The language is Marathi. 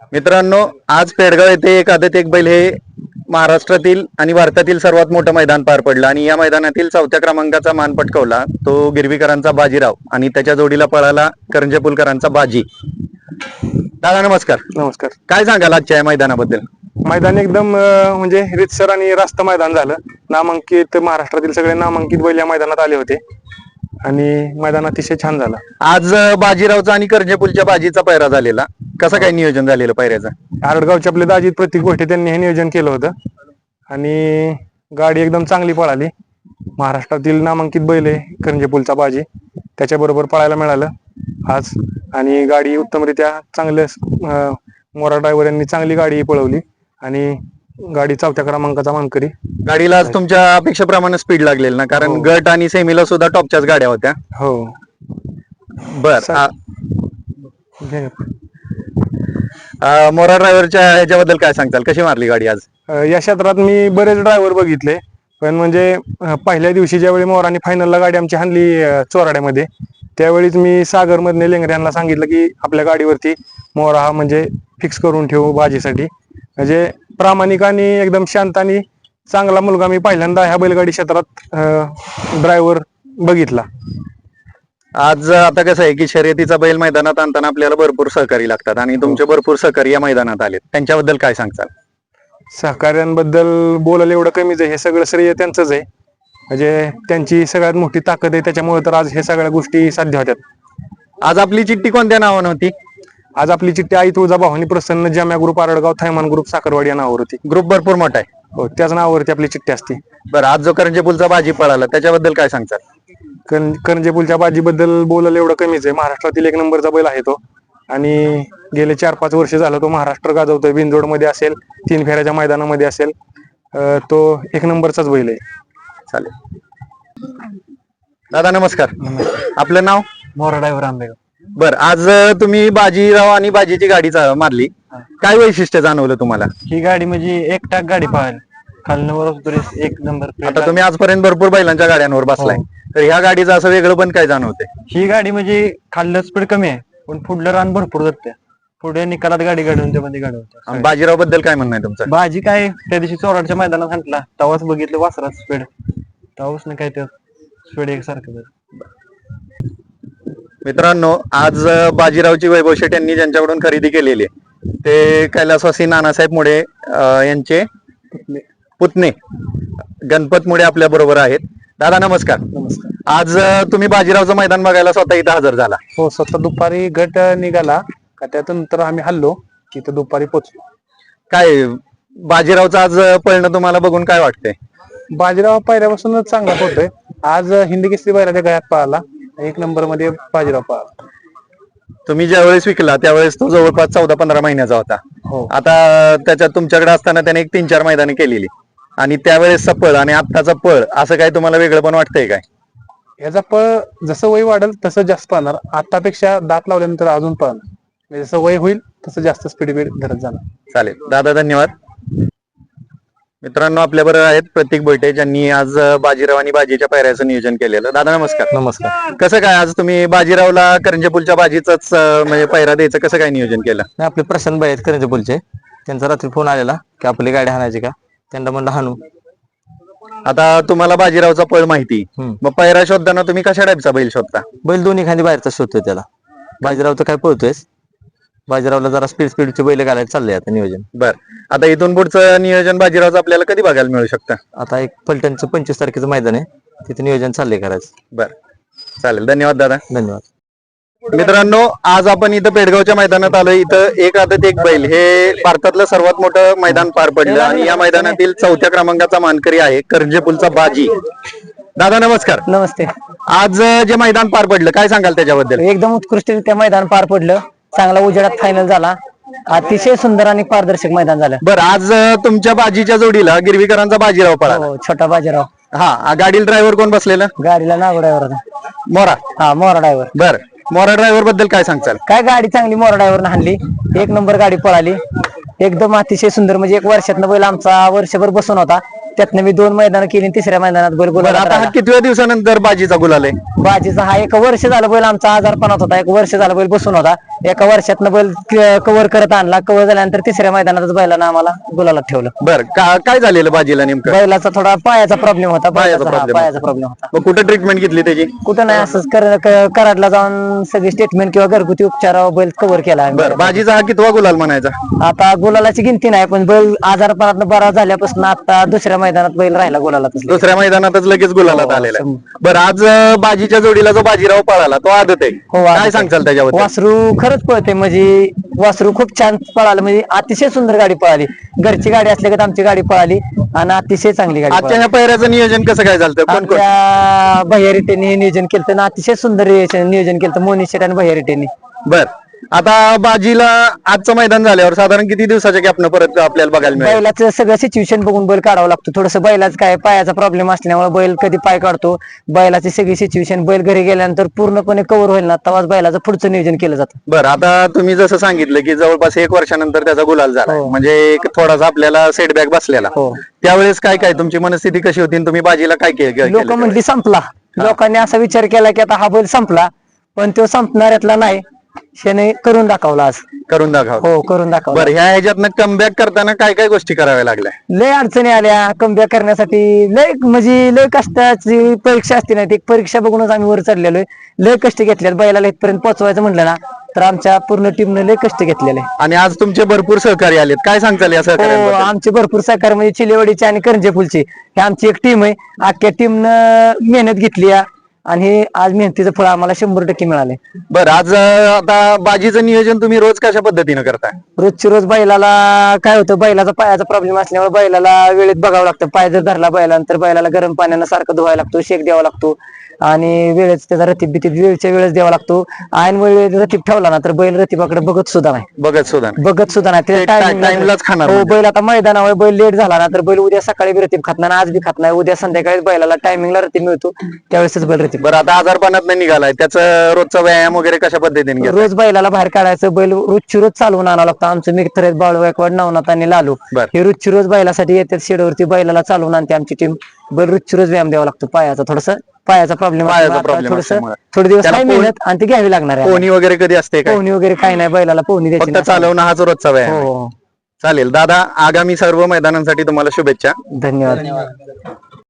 मित्रांनो आज पेडगाव येथे एक आदत एक बैल हे महाराष्ट्रातील आणि भारतातील सर्वात मोठं मैदान पार पडलं आणि या मैदानातील चौथ्या क्रमांकाचा मान पटकावला तो गिरवीकरांचा बाजीराव आणि त्याच्या जोडीला पळाला करंजपुलकरांचा बाजी. दादा नमस्कार. नमस्कार. काय सांगाल आजच्या या मैदानाबद्दल? मैदान एकदम अं, म्हणजे रितसर आणि रास्त मैदान झालं. नामांकित महाराष्ट्रातील सगळे नामांकित बैल या मैदानात आले होते. आणि मैदान अतिशय छान झालं. आज अं, बाजीरावचा आणि करंजपुलच्या बाजीचा पैरा झालेला. कसं काय नियोजन झालेलं पैऱ्याचं आरडगावचे आपले दाजीत प्रतीक गोष्टी त्यांनी हे नियोजन केलं होतं. आणि गाडी एकदम चांगली पळाली. महाराष्ट्रातील नामांकित बैल आहे करंजेपूलचा बाजी. त्याच्याबरोबर पळायला मिळालं आज. आणि गाडी उत्तमरित्या चांगलं अं, मोरा ड्रायव्हर यांनी चांगली गाडी पळवली. आणि गाडी चौथ्या क्रमांकाचा मानकरी. गाडीला आज तुमच्या अपेक्षेप्रमाणे स्पीड लागलेलं ना? कारण गट आणि सेमीला सुद्धा टॉपच्याच गाड्या होत्या. हो. बर आ-. आ, मोरा ड्रायव्हरच्या ह्याच्याबद्दल काय सांगताल? कशी मारली गाडी आज? या क्षेत्रात मी बरेच ड्रायव्हर बघितले पण म्हणजे पहिल्या दिवशी ज्यावेळी मोराने फायनलला गाडी आमची हाणली चोराड्यामध्ये त्यावेळीच मी सागर मधने लेंगरे यांना सांगितलं की आपल्या गाडीवरती मोरा हा म्हणजे फिक्स करून ठेवू बाजीसाठी. म्हणजे प्रामाणिक आणि एकदम शांत आणि चांगला मुलगा मी पहिल्यांदा ह्या बैलगाडी क्षेत्रात ड्रायव्हर बघितला. आज आता कसं आहे की शर्यतीचा बैल मैदानात आणताना आपल्याला भरपूर सहकारी लागतात आणि तुमचे भरपूर सहकारी या मैदानात आलेत. त्यांच्याबद्दल काय सांगताल? सहकार्यांबद्दल बोलायला एवढं कमीच आहे हे सगळं श्रेय त्यांचंच आहे. म्हणजे त्यांची सगळ्यात मोठी ताकद आहे त्याच्यामुळे तर आज हे सगळ्या गोष्टी साध्य होत्यात. आज आपली चिठ्ठी कोणत्या नावानं होती? आज आपली चिठ्ठी आई तुळजा भावानी प्रसन्न जाम्या ग्रुप आरडगाव थैमान ग्रुप साखरवाडी या नावावर होती. ग्रुप भरपूर मोठा आहे. हो त्याच नावावरती आपली चिठ्ठी असते. बरं आज जो करंजेपूलचा बाजी पळाला त्याच्याबद्दल काय सांगताल? कन करंजेपूलच्या बाजीबद्दल बोलायला एवढं कमीच आहे. महाराष्ट्रातील एक नंबरचा बैल आहे तो. आणि गेले चार पाच वर्ष झालं तो महाराष्ट्र गाजवतोय. बिनजोडमध्ये असेल तीन फेऱ्याच्या मैदानामध्ये असेल तो एक नंबरचाच बैल आहे. चालेल. दादा नमस्कार. आपलं नाव? मोरा ड्रायव्हर आंबेगाव. बर आज तुम्ही बाजीराव आणि बाजीची गाडी मारली. काय वैशिष्ट्य जाणवलं तुम्हाला? ही गाडी म्हणजे एक टाक गाडी पाहायला खालनं वर एक नंबर आता तुम्ही आजपर्यंत भरपूर बैलांच्या गाड्यांवर बसलाय. तर ह्या गाडीचं असं वेगळं पण काय जाणवते ही गाडी म्हणजे खाल्लं स्पीड कमी आहे पण पुढलं रान भरपूर जाते पुढे निकालात गाडी गाडून त्यामध्ये गाडी होते बाजीरावबद्दल काय म्हणणं आहे तुमचं? बाजी काय त्या दिवशी चोराडच्या मैदानात हाणला तेव्हाच बघितलं वासरात स्पीड तेव्हाच ना काय ते स्पीड एकसारखं झालं. मित्रांनो आज अं, बाजीरावची वैभव शेठ यांनी ज्यांच्याकडून खरेदी केलेली आहे ते कैलासवासी नानासाहेब मुळे अं, यांचे पुतणे गणपत मुळे आपल्या बरोबर आहेत. दादा नमस्कार. नमस्कार. आज तुम्ही बाजीरावचं मैदान बघायला स्वतः इथं हजर झाला. हो स्वतः दुपारी गट निघाला. का त्यातून तर आम्ही हल्लो तिथं दुपारी पोचलो काय बाजीरावचं आज पळणं तुम्हाला बघून काय वाटतंय? बाजीराव पहिल्यापासूनच चांगला होतोय. आज हिंदी केसरी बैलाच्या गळ्यात पळाला. एक नंबरमध्ये बाजीराव पळाला. तुम्ही ज्यावेळेस विकला त्यावेळेस तो जवळपास चौदा पंधरा महिन्याचा होता. हो. आता त्याच्यात तुमच्याकडे असताना त्याने एक तीन चार मैदाने केलेली. आणि त्यावेळेसचा पळ आणि आत्ताचा पळ असं काय तुम्हाला वेगळं पण वाटतंय काय? याचा पळ जसं वय वाढेल तसं जास्त पळणार आतापेक्षा दात लावल्यानंतर अजून पळणार म्हणजे जसं वय होईल तसं जास्त स्पीड बीड धरत जाणार. चालेल. दादा धन्यवाद. मित्रांनो आपल्या बरोबर आहेत प्रतीक बोईटे ज्यांनी आज बाजीराव आणि बाजीच्या पायऱ्याचं नियोजन केलेलं. दादा नमस्कार. नमस्कार. कसं काय आज तुम्ही बाजीरावला करंजपूलच्या बाजीच म्हणजे पायरा द्यायचं कसं काय नियोजन केलं? नाही आपले प्रशांत बाई आहेत करंजपूलचे त्यांचा रात्री फोन आलेला की आपली गाडी हाणायची का? त्यांना म्हणलं हाणू. आता तुम्हाला बाजीरावचा पळ माहिती. हम्म. मग पायरा शोधताना तुम्ही कशा टाईपचा बैल शोधता? बैल दोन्ही खांदी बाहेरचा शोधतोय त्याला. बाजीराव तर काय पळतोय बाजीरावला जरा स्पीड स्पीडचे बैल घालायला चाललंय आता नियोजन. बर. आता इथून पुढचं नियोजन बाजीरावचं आपल्याला कधी बघायला मिळू शकतं? आता एक फलटणचं पंचवीस तारखेचं मैदान आहे. तिथे नियोजन चाललंय करायचं. बर. चालेल. धन्यवाद दादा. धन्यवाद. मित्रांनो आज आपण इथं पेडगावच्या मैदानात आलो इथं एक आदत एक बैल. हे भारतातलं सर्वात मोठं मैदान पार पडलं आणि या मैदानातील चौथ्या क्रमांकाचा मानकरी आहे करंजेपूलचा बाजी. दादा नमस्कार. नमस्ते. आज जे मैदान पार पडलं काय सांगाल त्याच्याबद्दल? एकदम उत्कृष्टरित्या मैदान पार पडलं. चांगला उजेडात फायनल झाला. अतिशय सुंदर आणि पारदर्शक मैदान झालं. बरं आज तुमच्या बाजीच्या जोडीला गिरवीकरांचा बाजीराव पळाला. हो छोटा बाजीराव. हा गाडीला ड्रायव्हर कोण बसलेलं? गाडीला नाव ड्रायव्हर मोरा. हा मोरा ड्रायव्हर बर. मोरा ड्रायव्हरबद्दल काय सांगचाल काय गाडी चांगली मोरा ड्रायव्हर हाणली. एक नंबर गाडी पळाली. एकदम अतिशय सुंदर म्हणजे एक वर्षातनं बैल आमचा वर्षभर बसून होता. त्यातनं मी दोन मैदान केली आणि तिसऱ्या मैदानात बैल बरं आता हा. कितव्या दिवसानंतर बाजीचा गुलाल आहे? बाजीचा हा एक वर्ष झालं बैल आमचा आजारपणात होता. एक वर्ष झालं बैल बसून होता. एका वर्षातनं बैल कव्हर करत आणला. कव्हर झाल्यानंतर तिसऱ्या मैदानातच बैलानं आम्हाला गुलाला ठेवलं. बर काय झालेलं बाजीला नेमकं? बैलाचा थोडा पायाचा प्रॉब्लेम होता. पायाचा बैलाचा, हा, problem पायाचा प्रॉब्लेम होता. मग कुठं ट्रीटमेंट घेतली त्याची? कुठं नाही असंच कर- क- कराडला जाऊन सगळी स्टेटमेंट किंवा घरगुती उपचारावर बैल कव्हर केला आम्ही. बर बाजीचा हा कितवा गुलाल म्हणायचा? आता गुलालाची गिनती नाही पण बैल आजारपणात बरा झाल्यापासून आता दुसऱ्या मैदानात बैल राहिला गुलालातच. दुसऱ्या मैदानातच लगेच गुलालात आलेला आहे. बरं आज अं, बाजीच्या जोडीला जो बाजीराव पळाला तो आदत आहे. हो काय आता सांगचाल त्याच्याबद्दल? वासरू खरंच पळते म्हणजे वासरू खूप छान पळालं म्हणजे अतिशय सुंदर गाडी पळाली. घरची गाडी असल्या का आमची गाडी पळाली आणि अतिशय चांगली गाडी आजच्या पळाली. ह्या पैऱ्याचं नियोजन कसं काय झालं कोण कोण आमच्या भैयारिटेने हे नियोजन केलं आणि अतिशय सुंदर नियोजन नियोजन केलं मोनिश शेट आणि भैयारिटेने. बर. आता बाजीला आजचं मैदान झाल्यावर साधारण किती दिवसाच्या गॅपनं परत आपल्याला बघायला मिळेल? बैलाचं सगळं सिच्युएशन बघून बैल काढावं लागतो. थोडस बैलाच काय पायाचा प्रॉब्लेम असल्यामुळे बैल कधी पाय काढतो. बैलाची सगळी सिच्युएशन बैल घरी गेल्यानंतर पूर्णपणे कव्हर होईल ना तेव्हाच बैलाचं पुढचं नियोजन केलं जातं. बर आता तुम्ही जसं सांगितलं की जवळपास एक वर्षानंतर त्याचा गुलाल झाला हो. म्हणजे एक थोडासा आपल्याला सेटबॅक बसलेला. हो. त्यावेळेस काय काय तुमची मनस्थिती कशी होती आणि तुम्ही बाजीला काय के- केलं लोक म्हणली संपला. लोकांनी असा विचार केला की आता हा बैल संपला पण तो संपणाऱ्यातला नाही. शेने करून दाखवला आज. करून दाखव. हो करून दाखवला. बरं ह्या ह्याच्यातनं कमबॅक करताना काय काय गोष्टी कराव्या लागल्या? लय अडचणी आल्या. कमबॅक करण्यासाठी लय म्हणजे लय कष्टाची परीक्षा असते नाही एक परीक्षा बघूनच आम्ही वर चढलेलोय. लय कष्ट घेतले बैलाला इथपर्यंत पोहोचवायचं म्हटलं ना तर आमच्या पूर्ण टीमने लय कष्ट घेतलेले. आणि आज तुमचे भरपूर सहकारी आलेत. काय सांगताल या हो सहकार्यांबद्दल आमचे भरपूर सहकार म्हणजे चिलेवाडीचे आणि करंजेपूलचे. ही आमची एक टीम आहे. अख्ख्या टीमनं मेहनत घेतली आणि हे आज मेहनतीचं फळ आम्हाला शंभर टक्के मिळाले. बरं आज अं, आता बाजीचं नियोजन तुम्ही रोज कशा पद्धतीनं करताय? रोजची रोज बैलाला काय होतं बैलाचा पायाचा प्रॉब्लेम असल्यामुळे बैलाला वेळेत बघावं लागतं. पाय जर धरला बैलानंतर बैलाला गरम पाण्यानं सारखं धुवायला लागतो शेक द्यावा लागतो. आणि वेळेच त्याचा रतीब बितीब वेळच्या वेळेस द्यावा लागतो. ऐन वेळेत रतीब ठेवला ना तर बैल रतीबाकडे बघत सुद्धा नाही. बघत सुद्धा बघत सुद्धा नाही. ते त्याच्या time- timing time लाच खाणार हो म्हणजे. बैल आता मैदानावर बैल लेट झाला ना तर बैल उद्या सकाळी बी रतीब खात नाही आणि आज बी खात नाही. उद्या संध्याकाळी बैलाला टायमिंगला रतीब मिळतो. त्यावेळेसच बैल रतीब. बरं आता आजारपणात निघालाय. त्याचं रोजचा व्यायाम वगैरे कशा पद्धतीने? रोज बैलाला बाहेर काढायचं. बैल रोजची रोज चालवून आणावं लागतं. आमचे मित्र आहेत बाळू गायकवाड नवनाथ आणि लालू. बर. हे रोजची रोज बैलासाठी येतात. शेडवरती बैलाला चालवून आणते आमची टीम बैल रोजची रोज व्यायाम द्यावा लागतो. पायाचा थोडस. पायाचा प्रॉब्लेम पायाचा problem थोडस असल्यामुळे. थोडे दिवस त्याला पोहणी- मेहनत आणि ती घ्यावी लागणार आहे पोहणी वगैरे कधी असते काय पोहणी वगैरे काही नाही बैलाला पोहणी द्यायची फक्त नाही. चालवणं हाच रोजचा व्यायाम आहे. हो हो. चालेल दादा आगामी सर्व मैदानांसाठी तुम्हाला शुभेच्छा धन्यवाद